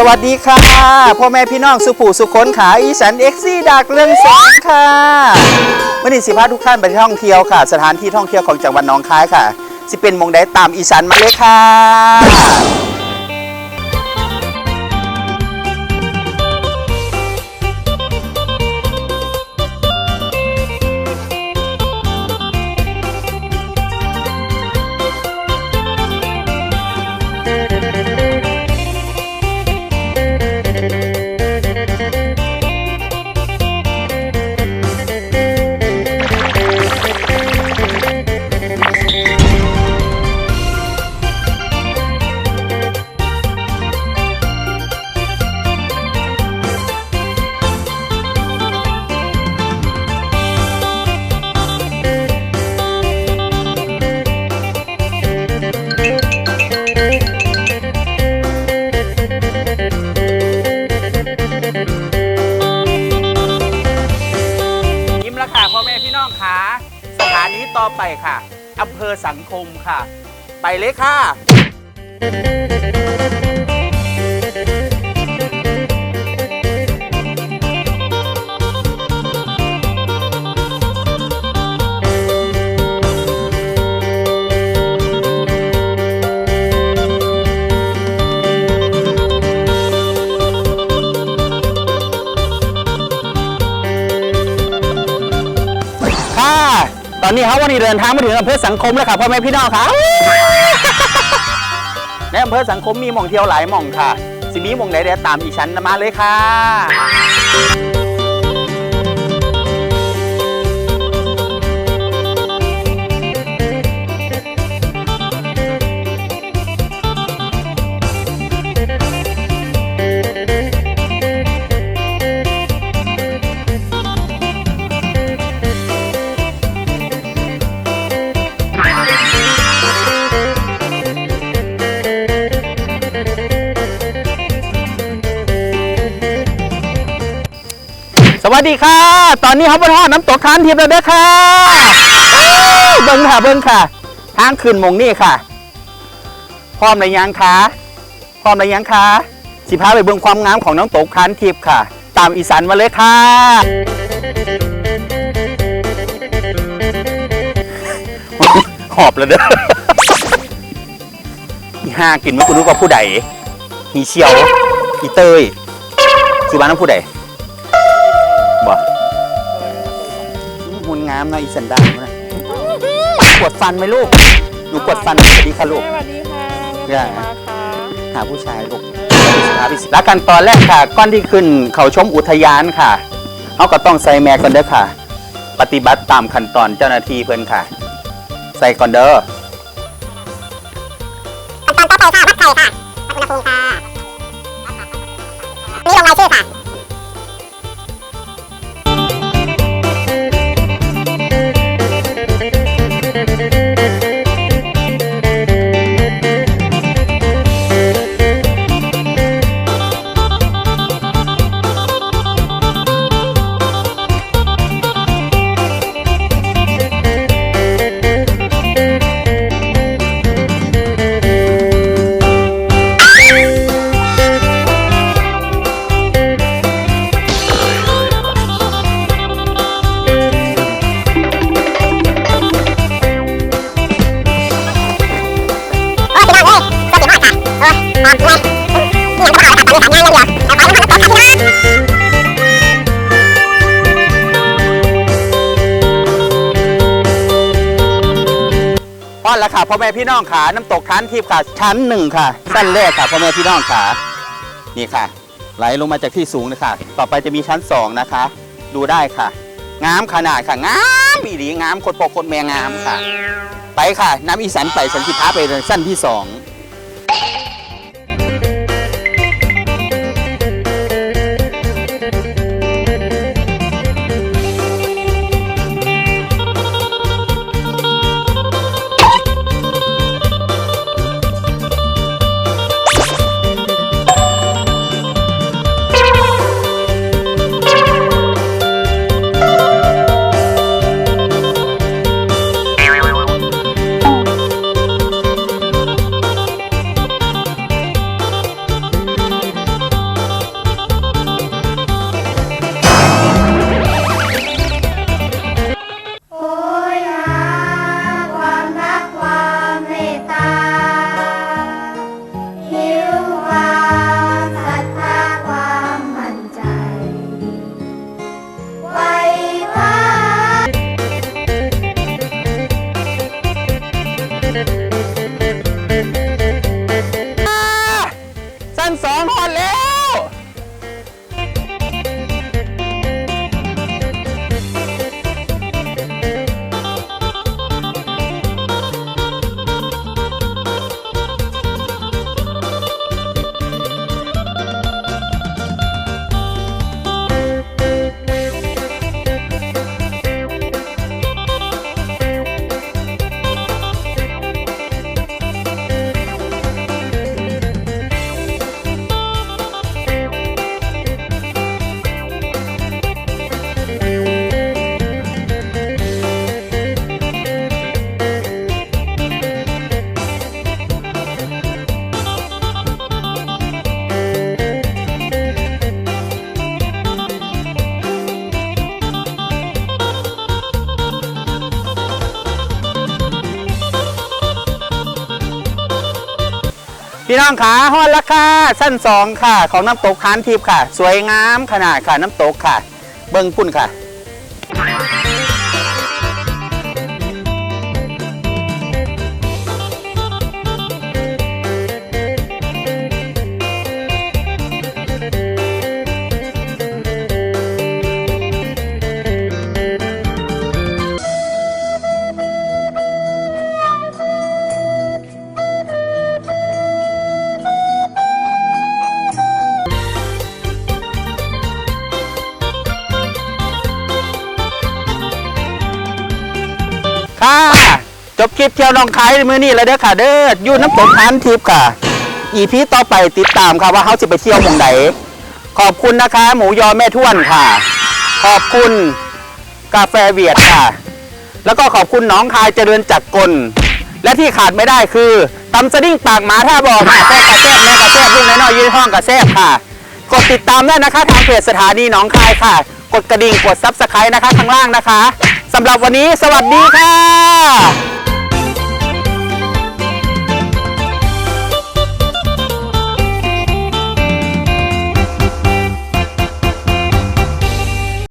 สวัสดีค่ะ พ่อแม่พี่น้องสุผู้สุขนขาอีสันเอ็กซี่ดักเรื่องแสงค่ะวันนี้สิพาทุกท่านไปท่องเที่ยวค่ะ สถานที่ท่องเที่ยวของจังหวัดหนองคายค่ะ สิเป็นมงได้ตามอีสันมาเลยค่ะ คะสถานีต่อไปค่ะอำเภอสังคมค่ะ ไปเลยค่ะ นี้ครับวันนี้เดินทางมาถึงอำเภอสังคมแล้วค่ะพ่อแม่พี่น้องครับในอำเภอสังคมมีหม่องเที่ยวหลายหม่องค่ะ สิมีหม่องไหนเดี๋ยวตามอีฉันมาเลยค่ะ สวัสดีค่ะ ตอนนี้เขาบนทอดน้ำตกทานทิพย์แล้วเด้อค่ะเบิ้งค่ะเบิ้งค่ะ ทางขึ้นมงนี่ค่ะ พร้อมหรือยังคะพร้อมหรือยังคะสิพาไปเบิ่งความงามของน้ำตกทานทิพย์ค่ะ ตามอีสานมาเลยค่ะ หอบแล้วเด้ออีห้ากินไม่กูรู้ว่าผู้ใดอีเชียว อีเตยสิบ้านน้ำผู้ใด มุนงามนะอีสันดานนะปวดฟันไหมลูก หนูปวดฟันสวัสดีค่ะลูก สวัสดีค่ะย่าค่ะ หาผู้ชายลูกหาพิสิแล้วกันตอนแรกค่ะ ก้อนที่ขึ้นเขาชมอุทยานค่ะเขาก็ต้องใส่แมสก่อนเด้อค่ะ ปฏิบัติตามขั้นตอนเจ้าหน้าที่เพื่อนค่ะ ใส่ก่อนเด้อ มันตกค่ะพี่น้องพอดแล้วค่ะพ่อแม่พี่น้องขาน้ำตกทานทิพย์ค่ะชั้นหนึ่งค่ะสั้นแรกค่ะพ่อแม่พี่น้องขานี่ค่ะ ไหลลงมาจากที่สูงนะคะ ต่อไปจะมีชั้นสองนะคะ ดูได้ค่ะงามขนาดค่ะงามอีหลีงามคตรโปกคตรแม่งามค่ะ ไปค่ะ น้ำอีสันไปสันติพาไปสั้นที่สอง พี่น้องขาฮอดราคาสั้นสองค่ะ ของน้ำตกคานทิพย์ค่ะ สวยงามขนาดค่ะน้ำตกค่ะ เบิ้งปุ่นค่ะ จบคลิปเที่ยวน้องคายมือนี้แล้วเด้อค่ะ เด้ออยู่น้ำตกคานทิพย์ค่ะ อีพีต่อไปติดตามค่ะว่าเขาจะไปเที่ยวหมองไหนขอบคุณนะคะ หมูยอแม่ท้วนค่ะ ขอบคุณกาแฟเวียดค่ะ แล้วก็ขอบคุณน้องคายเจริญจักรกล และที่ขาดไม่ได้คือตำสดิ้งปากหมาท่าบอกค่ะแซ่บกระแซ่บแม่กระแซ่บลูกน้อยๆยืนห้องกระแซ่บค่ะ กดติดตามได้นะคะทางเพจสถานีหนองคายค่ะ กดกระดิ่งกดซับสไครต์นะคะข้างล่างนะคะสำหรับวันนี้สวัสดีค่ะ